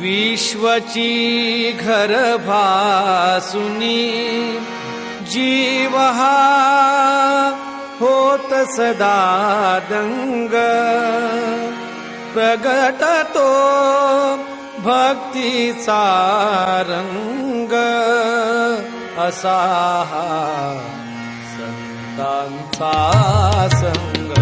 विश्वजीघरभासुनी जीवः होत सदादङ्ग प्रगटतो भक्तिसारङ्ग। असा सदा सङ्ग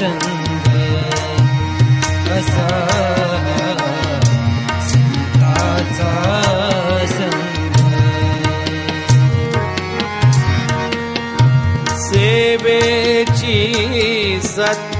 संग असा संताचा संग. सेवेची सत्य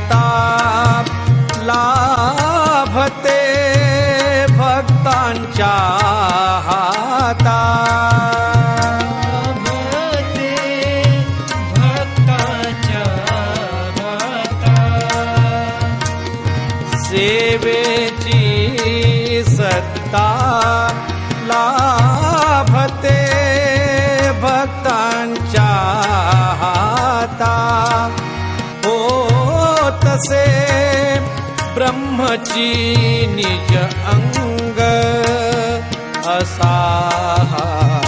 सत्ता लाभते भक्तांच्या हो तसे ब्रह्मची निज अंग असा हा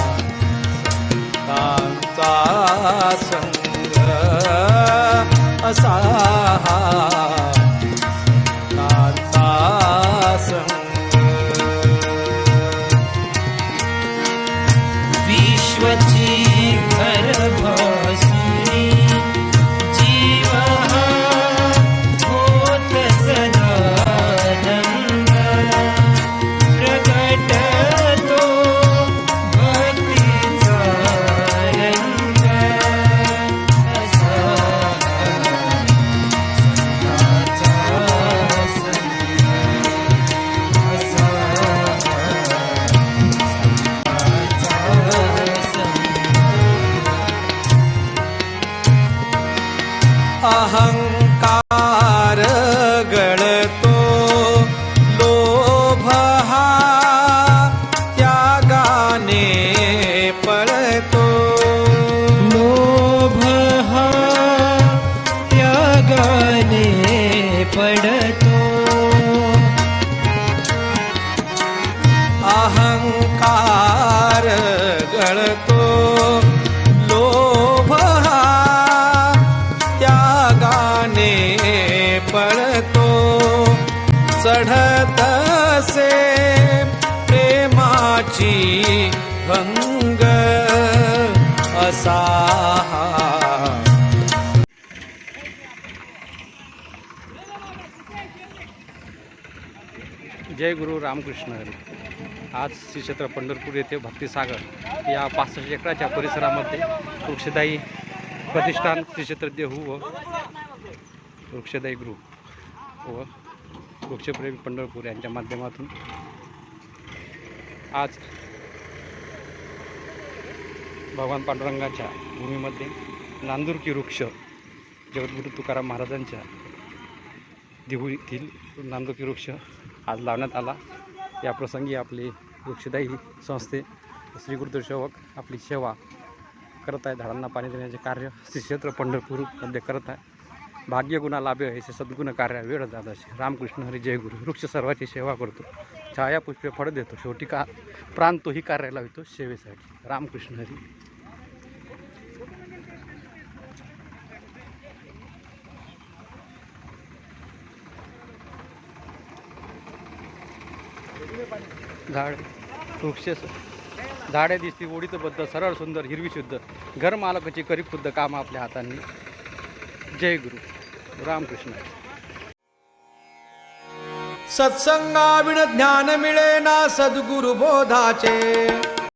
अहङ्कारोभहा त्यागा पडतो। लोभः त्यागा पडतो। अहङ्कारगणतो तसे प्रेमाची भंग असा जय गुरु रामकृष्ण आज श्री क्षेत्र पंढरपूर येथे भक्तिसागर या पासष्ट एकराच्या परिसरामध्ये वृक्षदायी प्रतिष्ठान श्री क्षेत्र देहू व वृक्षदायी गृह व वृक्षप्रेमी पंढरपूर यांच्या माध्यमातून. आज भगवान पांडुरंगाच्या भूमीमध्ये नांदुरकी वृक्ष जगद्गुरु तुकाराम महाराजांच्या देहू येथील नांदुरकी वृक्ष आज लावण्यात आला. या प्रसंगी आपले वृक्षदायी संस्थे श्री गुरुदेवसेवक आपली सेवा करत आहे. झाडांना पाणी देण्याचे कार्य श्री क्षेत्र पंढरपूरमध्ये करत आहे. भाग्य गुणा लाभे असे सद्गुण कार्य वेळ दादाचे रामकृष्ण हरी जय गुरु. वृक्ष सर्वाची सेवा करतो. छाया पुष्पे फळ देतो. शेवटी का प्राण तोही कार्याला होतो सेवेसाठी. रामकृष्ण हरी. झाड वृक्ष झाडे दिसती ओढीत बद्ध सरळ सुंदर हिरवी शुद्ध. घरमालकाची करी खुद्द काम आपल्या हातांनी. जय गुरु. रामकृष्ण. सत्संगाविण ज्ञान मिळेना सद्गुरु बोधाचे.